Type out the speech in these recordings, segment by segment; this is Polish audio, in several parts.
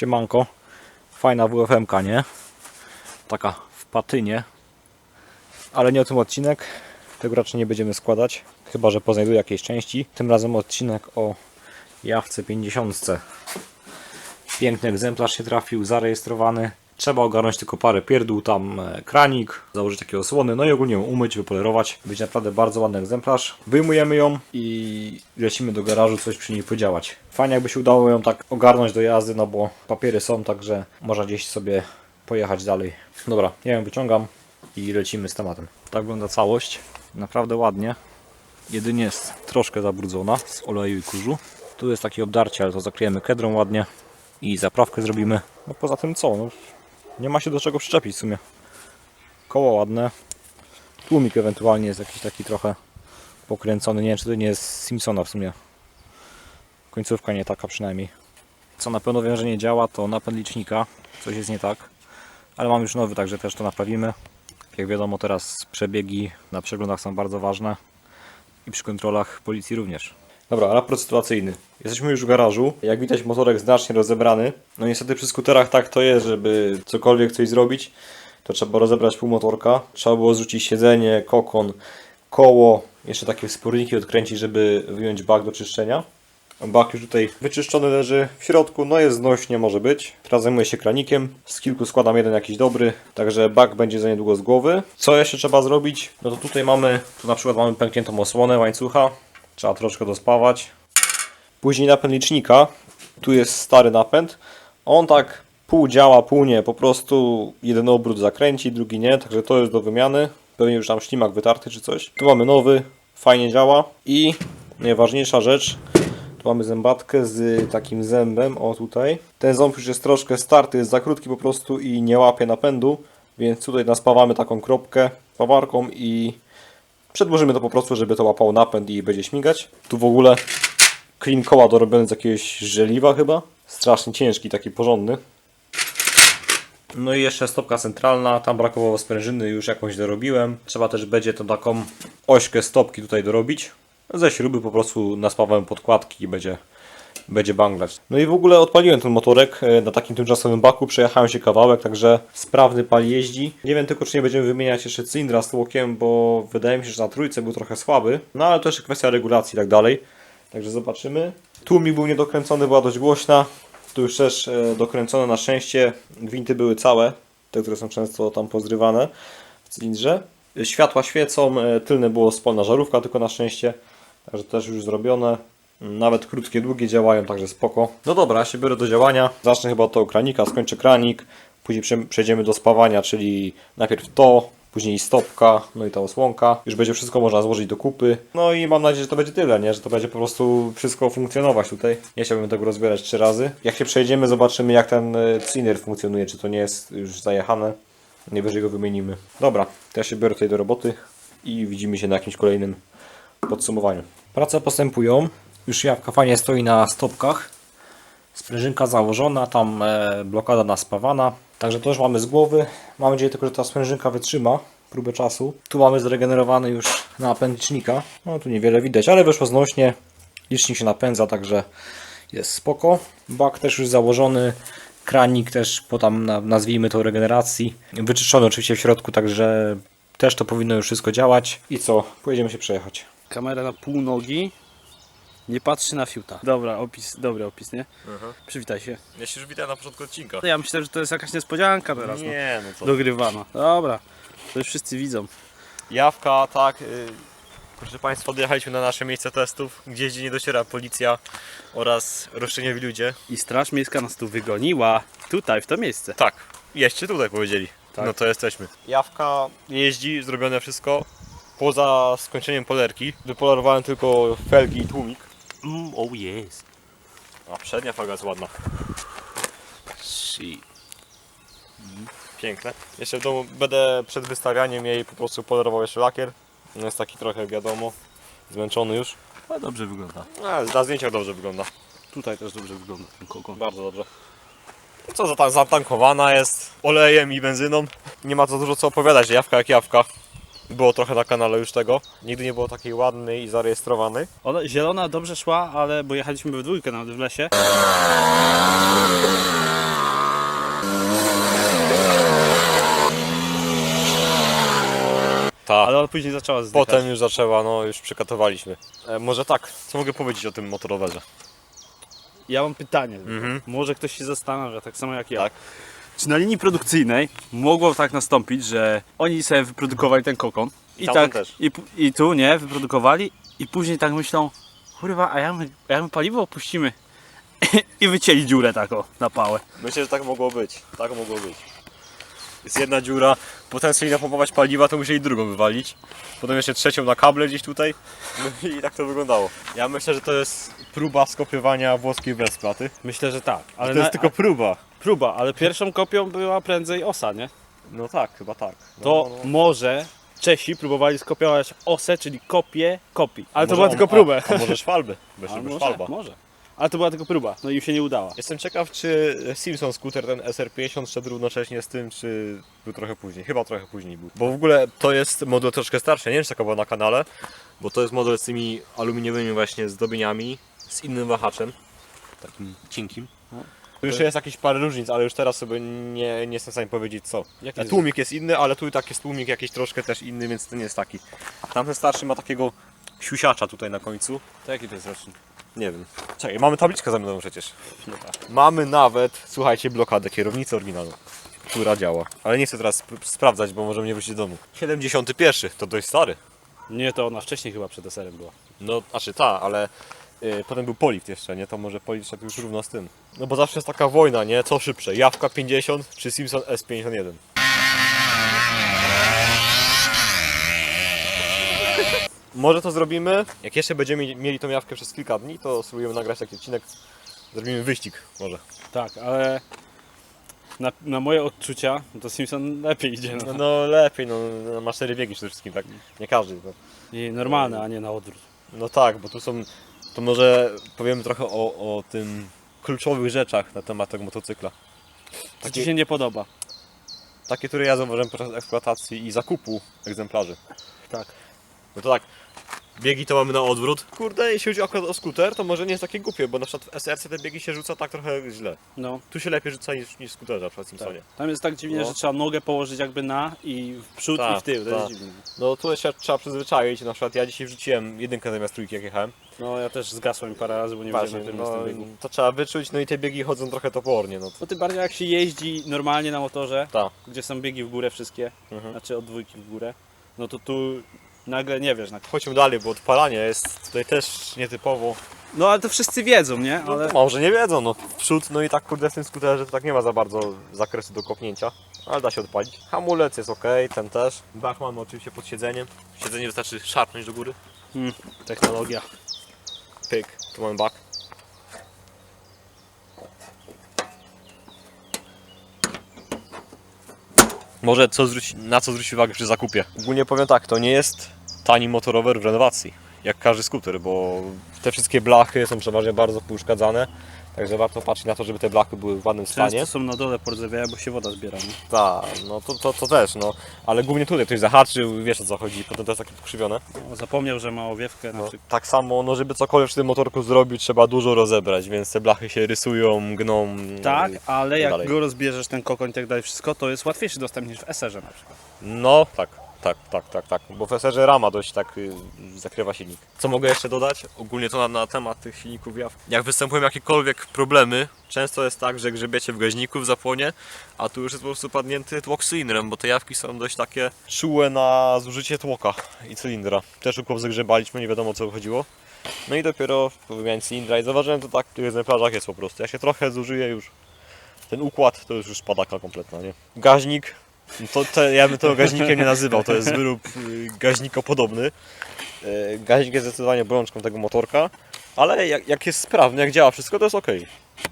Siemanko. Fajna WFM-ka, nie? Taka w patynie. Ale nie o tym odcinek. Tego raczej nie będziemy składać. Chyba, że poznajduję jakieś części. Tym razem odcinek o jawce 50. Piękny egzemplarz się trafił, zarejestrowany. Trzeba ogarnąć tylko parę pierdół, tam e, kranik, założyć takie osłony, no i ogólnie ją umyć, wypolerować. Być naprawdę bardzo ładny egzemplarz. Wyjmujemy ją i lecimy do garażu coś przy niej podziałać. Fajnie jakby się udało ją tak ogarnąć do jazdy, no bo papiery są, także można gdzieś sobie pojechać dalej. Dobra, ja ją wyciągam i lecimy z tematem. Tak wygląda całość. Naprawdę ładnie. Jedynie jest troszkę zabrudzona z oleju i kurzu. Tu jest takie obdarcie, ale to zakryjemy kedrą ładnie i zaprawkę zrobimy. No poza tym co? No, nie ma się do czego przyczepić w sumie. Koło ładne. Tłumik ewentualnie jest jakiś taki trochę pokręcony. Nie wiem czy to nie jest Simpsona w sumie. Końcówka nie taka przynajmniej. Co na pewno wiem, że nie działa to napęd licznika. Coś jest nie tak. Ale mam już nowy, także też to naprawimy. Jak wiadomo teraz przebiegi na przeglądach są bardzo ważne. I przy kontrolach policji również. Dobra, raport sytuacyjny. Jesteśmy już w garażu. Jak widać motorek znacznie rozebrany. No niestety przy skuterach tak to jest, żeby cokolwiek coś zrobić, to trzeba rozebrać pół motorka. Trzeba było zrzucić siedzenie, kokon, koło, jeszcze takie wsporniki odkręcić, żeby wyjąć bak do czyszczenia. Bak już tutaj wyczyszczony leży w środku, no jest znośnie może być. Teraz zajmuję się kranikiem, z kilku składam jeden jakiś dobry, także bak będzie za niedługo z głowy. Co jeszcze trzeba zrobić? No to tutaj mamy, tu na przykład mamy pękniętą osłonę łańcucha, trzeba troszkę dospawać. Później napęd licznika, tu jest stary napęd, on tak pół działa, pół nie, po prostu jeden obrót zakręci, drugi nie, także to jest do wymiany. Pewnie już tam ślimak wytarty czy coś. Tu mamy nowy, fajnie działa. I najważniejsza rzecz, tu mamy zębatkę z takim zębem, o tutaj. Ten ząb już jest troszkę starty, jest za krótki po prostu i nie łapie napędu, więc tutaj naspawamy taką kropkę pawarką i przedłożymy to po prostu, żeby to łapało napęd i będzie śmigać. Tu w ogóle clean koła dorobiony z jakiegoś żeliwa chyba. Strasznie ciężki, taki porządny. No i jeszcze stopka centralna, tam brakowało sprężyny, już jakąś dorobiłem. Trzeba też będzie tą taką ośkę stopki tutaj dorobić. Ze śruby po prostu naspawałem podkładki i będzie, będzie banglać. No i w ogóle odpaliłem ten motorek e, na takim tymczasowym baku, przejechałem się kawałek, także sprawny pal jeździ. Nie wiem tylko czy nie będziemy wymieniać jeszcze cylindra z tłokiem, bo wydaje mi się, że na trójce był trochę słaby. No ale to jeszcze kwestia regulacji i tak dalej. Także zobaczymy. Tłumik był niedokręcony, była dość głośna. Tu już też e, dokręcone na szczęście. Gwinty były całe, te, które są często tam pozrywane w cylindrze. Światła świecą, e, tylne było spolna żarówka, tylko na szczęście. Także też już zrobione. Nawet krótkie, długie działają, także spoko. No dobra, ja się biorę do działania. Zacznę chyba od tego kranika, skończę kranik. Później prze- przejdziemy do spawania, czyli najpierw to, później stopka, no i ta osłonka. Już będzie wszystko można złożyć do kupy. No i mam nadzieję, że to będzie tyle, nie? Że to będzie po prostu wszystko funkcjonować tutaj. Nie chciałbym tego rozbierać trzy razy. Jak się przejdziemy, zobaczymy jak ten e, cylinder funkcjonuje, czy to nie jest już zajechane. Najwyżej go wymienimy. Dobra, to ja się biorę tutaj do roboty i widzimy się na jakimś kolejnym podsumowaniu. Prace postępują. Już jawka fajnie stoi na stopkach. Sprężynka założona, tam e, blokada naspawana. Także to już mamy z głowy. Mam nadzieję tylko, że ta sprężynka wytrzyma próbę czasu. Tu mamy zregenerowany już napęd licznika. No tu niewiele widać, ale wyszło znośnie. Licznik się napędza, także jest spoko. Bak też już założony. Kranik też po tam na- nazwijmy to regeneracji. Wyczyszczony oczywiście w środku, także też to powinno już wszystko działać. I co? Pojedziemy się przejechać. Kamera na pół nogi. Nie patrzy na fiuta. Dobra, opis, dobry opis, nie? Przywitaj się. Ja się już witam na początku odcinka. No ja myślę, że to jest jakaś niespodzianka teraz. Nie, no No, co. dogrywana. Dobra, to już wszyscy widzą. Jawka, tak. y, Proszę Państwa, dojechaliśmy na nasze miejsce testów, gdzie nie dociera policja oraz roszczeniowi ludzie. I Straż Miejska nas tu wygoniła. Tutaj, w to miejsce. Tak, jeźdźcie tutaj powiedzieli. Tak. No to jesteśmy. Jawka jeździ, zrobione wszystko. Poza skończeniem polerki, wypolerowałem tylko felgi i tłumik. Mm, oh yes. A przednia felga jest ładna, Shit. piękne. Jeszcze w domu będę przed wystawianiem jej po prostu polerował jeszcze lakier. No jest taki trochę, wiadomo, zmęczony już. Ale dobrze wygląda. A, na zdjęciach dobrze wygląda. Tutaj też dobrze wygląda ten kokon. Bardzo dobrze. No Co za ta- zatankowana jest olejem i benzyną. Nie ma to dużo co opowiadać, jawka jak jawka. Było trochę na kanale już tego. Nigdy nie było takiej ładnej i zarejestrowanej. Ona, zielona dobrze szła, ale bo jechaliśmy w dwójkę nawet w lesie. Ta. Ale ona później zaczęła zdykać. Potem już zaczęła, no już przykatowaliśmy. E, może tak, co mogę powiedzieć o tym motorowerze? Ja mam pytanie. Mhm. Może ktoś się zastanawia, tak samo jak ja. Tak. Czy na linii produkcyjnej mogło tak nastąpić, że oni sobie wyprodukowali ten kokon i tak też. I, i tu nie, wyprodukowali i później tak myślą, kurwa, a jak my, a jak my paliwo opuścimy i wycięli dziurę taką na pałę. Myślę, że tak mogło być. Tak mogło być. Jest jedna dziura, potem chcieli napompować paliwa, to musieli drugą wywalić. Potem jeszcze trzecią na kable gdzieś tutaj. No i tak to wyglądało. Ja myślę, że to jest próba skopiowania włoskiej bezplaty. Myślę, że tak. Ale to jest na- tylko próba. Próba, ale pierwszą kopią była prędzej osa, nie? No tak, chyba tak. No, To no, no. może Czesi próbowali skopiować osę, czyli kopię kopii. Ale to Może była on- tylko próbę. A, a może szwalby. By może, szwalba. może. Ale to była tylko próba, no i im się nie udała. Jestem ciekaw, czy Simpson Scooter, ten SR50 szedł równocześnie z tym, czy był trochę później. Chyba trochę później był. Bo w ogóle to jest model troszkę starszy, nie wiem czy taka była na kanale, bo to jest model z tymi aluminiowymi właśnie zdobieniami, z innym wahaczem, takim cienkim. No. Tu jeszcze jest jakieś parę różnic, ale już teraz sobie nie, nie jestem w stanie powiedzieć co. Jaki jest- Tłumik jest inny, ale tu tak jest tłumik jakiś troszkę też inny, więc ten jest taki. Tamten starszy ma takiego siusiacza tutaj na końcu. To jaki to jest rocznik? Nie wiem. Czekaj, mamy tabliczkę za mną przecież. Mamy nawet, słuchajcie, blokadę kierownicy oryginalną, która działa. Ale nie chcę teraz sp- sprawdzać, bo możemy nie wrócić do domu. 71, to dość stary. Nie, to ona wcześniej chyba przed SR-em była. No, znaczy ta, ale potem był polift jeszcze, nie? To może polift szedł już równo z tym. No bo zawsze jest taka wojna, nie? Co szybsze, Jawka 50 czy Simpson S51? Może to zrobimy. Jak jeszcze będziemy mieli tą jawkę przez kilka dni, to spróbujemy nagrać taki odcinek. Zrobimy wyścig może. Tak, ale na, na moje odczucia to Simpson lepiej idzie. No, No. no lepiej, no no, ma cztery biegi przede wszystkim, tak? Nie każdy. No, I normalne, a nie na odwrót. no tak, bo tu są. To może powiemy trochę o, o tym kluczowych rzeczach na temat tego motocykla. Co Takie- Ci się nie podoba? Takie, które ja zauważyłem podczas eksploatacji i zakupu egzemplarzy. Tak. No to tak, biegi to mamy na odwrót. Kurde, jeśli chodzi akurat o skuter, to może nie jest takie głupie, bo na przykład w SRC te biegi się rzuca tak trochę źle. No, Tu się lepiej rzuca niż, niż w skuterze, na przykład w tak. Simpsonie. Tam jest tak dziwnie, No. że trzeba nogę położyć jakby na i w przód i Tak, w tył. To tak. jest dziwne. No tu się trzeba przyzwyczaić, na przykład ja dzisiaj wrzuciłem jedynkę zamiast trójki jak jechałem. No ja też zgasłem parę razy, bo nie wiedziałem na no, jestem biegu. to trzeba wyczuć, no i te biegi chodzą trochę topornie, no to No tym bardziej jak się jeździ normalnie na motorze, tak. gdzie są biegi w górę wszystkie, Mhm. znaczy od dwójki w górę, no to tu nagle nie wiesz. Na... Chodźmy dalej, bo odpalanie jest tutaj też nietypowo. No ale to wszyscy wiedzą, nie? No, Ale to może nie wiedzą, no w przód, no i tak kurde w tym skuterze to tak nie ma za bardzo zakresu do kopnięcia, ale da się odpalić. Hamulec jest ok, ten też. Dach mamy oczywiście pod siedzeniem. Siedzenie wystarczy szarpnąć do góry. hmm, technologia. Pyk, tu mamy bak. Może co zwróci, na co zwrócić uwagę przy zakupie? Ogólnie powiem tak, to nie jest tani motorower w renowacji, jak każdy skuter, bo te wszystkie blachy są przeważnie bardzo pouszkadzane, także warto patrzeć na to, żeby te blachy były w ładnym stanie. Często są na dole pordzewiają, bo się woda zbiera, nie? Tak, no to, to, to też, no. Ale głównie tutaj ktoś zahaczył, wiesz o co chodzi, potem to jest takie pokrzywione. O, zapomniał, że ma owiewkę na No, przykład. tak samo, no żeby cokolwiek w tym motorku zrobić, trzeba dużo rozebrać, więc te blachy się rysują, gną. Tak, no, ale jak dalej. go rozbierzesz, ten kokon i tak dalej, wszystko, to jest łatwiejszy dostęp niż w SR-ze na przykład. No, tak, tak, tak, tak, tak. Bo w SR rama dość tak y, zakrywa silnik. Co mogę jeszcze dodać? Ogólnie to na, na temat tych silników jaw. Jak występują jakiekolwiek problemy, często jest tak, że grzebiecie w gaźniku w zapłonie, a tu już jest po prostu padnięty tłok cylindrem, bo te jawki są dość takie czułe na zużycie tłoka i cylindra. Też u chłop zagrzebaliśmy, nie wiadomo o co chodziło. No i dopiero po wymianie cylindra i zauważyłem, to tak w tych egzemplarzach jest po prostu. Jak się trochę zużyje już ten układ, to już już padaka kompletna, nie? Gaźnik, to, to ja bym to gaźnikiem nie nazywał, to jest wyrób y, gaźnikopodobny. Y, Gaźnik jest zdecydowanie bolączką tego motorka, ale jak, jak jest sprawny, jak działa wszystko, to jest ok.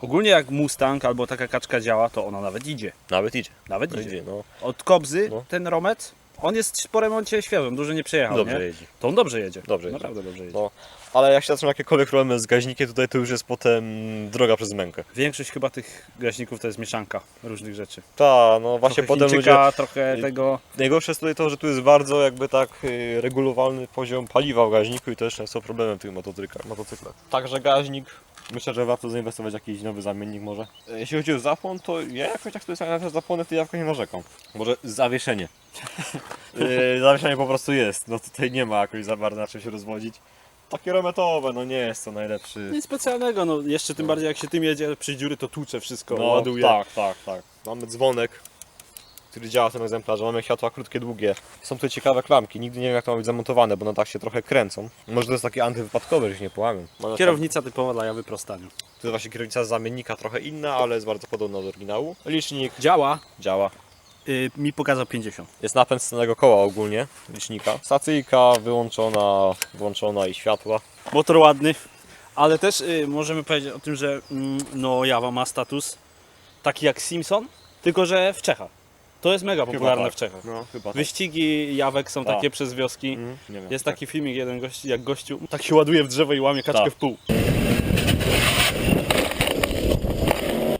Ogólnie jak Mustang albo taka kaczka działa, to ona nawet idzie. Nawet idzie. Nawet No idzie. idzie, no. Od Kobzy No. ten Romet, on jest po remoncie świeżym, dużo nie przejechał, Dobrze nie? jeździ. To on dobrze jedzie. Dobrze jedzie. Naprawdę dobrze jedzie. No. Ale jak się zaczną jakiekolwiek problemy z gaźnikiem, tutaj to już jest potem droga przez mękę. Większość chyba tych gaźników to jest mieszanka różnych rzeczy. Tak, no właśnie trochę potem Chińczyka, ludzie... trochę tego... Najgorsze jest tutaj to, że tu jest bardzo jakby tak y, regulowalny poziom paliwa w gaźniku i to też są problemem w tych motocyklach. motocyklach. Także gaźnik, myślę, że warto zainwestować w jakiś nowy zamiennik może. E, Jeśli chodzi o zapłon, to ja jakoś tak tutaj na te zapłony w tej jawkach nie narzekam. Może zawieszenie. Yy, zawieszenie po prostu jest, no tutaj nie ma jakoś za bardzo na czym się rozwodzić. Takie remetowe, no nie jest to najlepszy. Nic specjalnego, no jeszcze tym bardziej jak się tym jedzie przy dziury, to tłucze wszystko, No ładuje. tak, tak, tak. Mamy dzwonek, który działa w tym egzemplarzu. Mamy światła krótkie, długie. Są tutaj ciekawe klamki. Nigdy nie wiem jak to ma być zamontowane, bo na dach się trochę kręcą. Może to jest takie antywypadkowe, że się nie połamią. Mamy Kierownica typowa dla jawy prostaniu. tam- To jest właśnie kierownica z zamiennika trochę inna, ale jest bardzo podobna do oryginału. Licznik Działa, działa. y, mi pokazał 50. Jest napęd scennego koła ogólnie, licznika. Stacyjka wyłączona, włączona i światła. Motor ładny, ale też y, możemy powiedzieć o tym, że mm, no Jawa ma status taki jak Simpson, tylko że w Czechach. To jest mega popularne tak. w Czechach. No, chyba tak. Wyścigi jawek są Tak. takie przez wioski. Nie wiem. Jest taki filmik, jeden gość, jak gościu tak się ładuje w drzewo i łamie kaczkę Tak. w pół.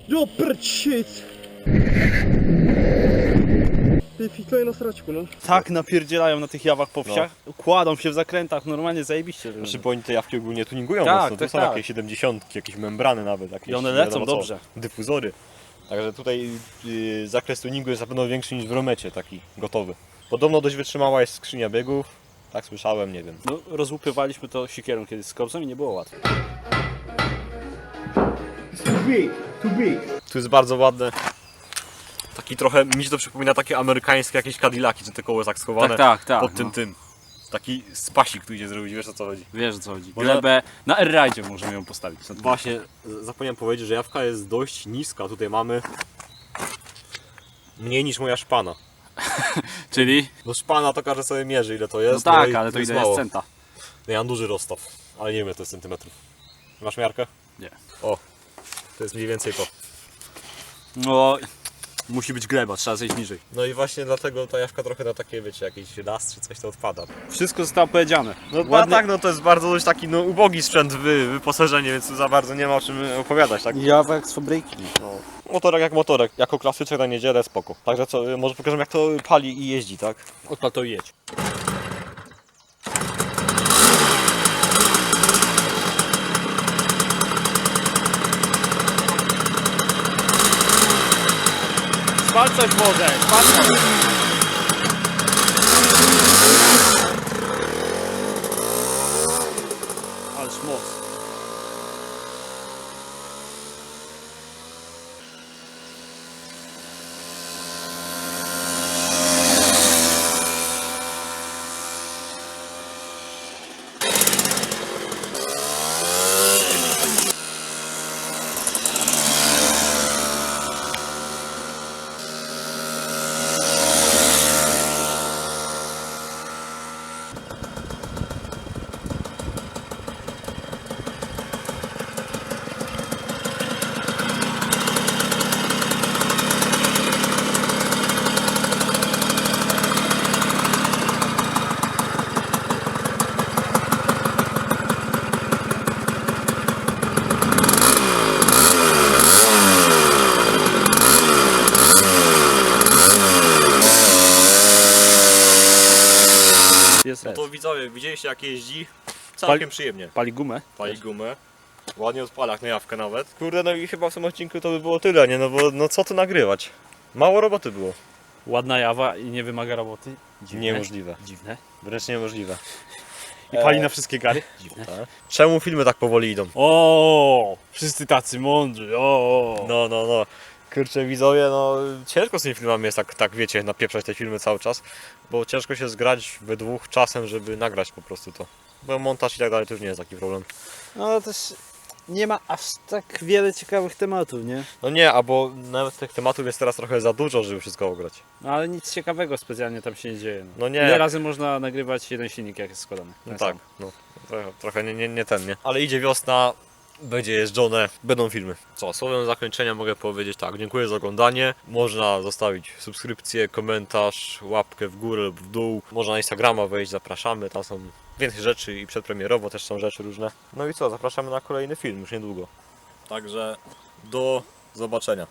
Jo, shit! Ty fiknąłem na sraczku, no. Tak napierdzielają na tych jawach po wsiach, kładą się w zakrętach, normalnie zajebiście. Znaczy, bo oni te jawki ogólnie tuningują Tak, mocno. To tak, są tak. jakieś 70, jakieś membrany nawet. Jakieś, I one lecą co, dobrze. Dyfuzory. Także tutaj y, zakres tuningu jest na pewno większy niż w Romecie, taki gotowy. Podobno dość wytrzymała jest skrzynia biegów. Tak słyszałem, nie wiem. No, rozłupywaliśmy to sikierą kiedyś z kopcem i nie było łatwo. Too big, too big. Tu jest bardzo ładne. Taki trochę, mi się to przypomina takie amerykańskie jakieś Cadillaki, czy te koło jest tak schowane tak, tak. pod tym tym. Taki spasik tu idzie zrobić, wiesz o co chodzi. Wiesz o co chodzi. Można- Glebę na R-Ride możemy ją postawić. Właśnie, z- zapomniałem powiedzieć, że jawka jest dość niska. Tutaj mamy mniej niż moja szpana. Czyli? No szpana to każdy sobie mierzy ile to No jest. tak, i ale to ile mało. jest centa? No ja mam duży rozstaw, ale nie wiem ile to jest centymetrów. Masz miarkę? Nie. O, to jest mniej więcej to. No, musi być gleba, trzeba zejść niżej. No i właśnie dlatego ta jawka trochę na takie, wiecie, jakiś las czy coś to odpada. Wszystko zostało powiedziane. No Ładny- tak, no to jest bardzo dość taki no, ubogi sprzęt wy, wyposażenie, więc tu za bardzo nie ma o czym opowiadać, tak? Jawek z fabryki. No. Motorek jak motorek, jako klasyczek na niedzielę spoko. Także co, może pokażemy jak to pali i jeździ, tak? Odpal to i jedź. Spal coś może, spal coś. Ależ moc. Jest No to widzowie, widzieliście jak jeździ? Całkiem przyjemnie. Pali gumę? Pali gumę. Ładnie odpala jak na jawkę nawet. Kurde, no i chyba w tym odcinku to by było tyle, nie? No bo no co tu nagrywać? Mało roboty było. Ładna jawa i nie wymaga roboty. Dziwne. Niemożliwe. Dziwne. Wręcz niemożliwe. I pali Eee. na wszystkie gary. Dziwne. Tak. Czemu filmy tak powoli idą? O, wszyscy tacy mądrzy. O, No, no, no. Kurczę, widzowie, no ciężko z tymi filmami jest tak, tak wiecie, napieprzać te filmy cały czas, bo ciężko się zgrać we dwóch czasem, żeby nagrać po prostu to. Bo montaż i tak dalej to już nie jest taki problem. no ale też nie ma aż tak wiele ciekawych tematów, nie? No nie, albo nawet tych tematów jest teraz trochę za dużo, żeby wszystko ograć. No ale nic ciekawego specjalnie tam się nie dzieje. No, No nie. Ile razy można nagrywać jeden silnik jak jest składany? No Ten tak, sam. no trochę, trochę nie, nie, nie ten, nie. Ale idzie wiosna, będzie jeżdżone, będą filmy. Co, słowem zakończenia mogę powiedzieć tak, dziękuję za oglądanie. Można zostawić subskrypcję, komentarz, łapkę w górę lub w dół. Można na Instagrama wejść, zapraszamy, tam są więcej rzeczy i przedpremierowo też są rzeczy różne. No i co, zapraszamy na kolejny film już niedługo. Także do zobaczenia.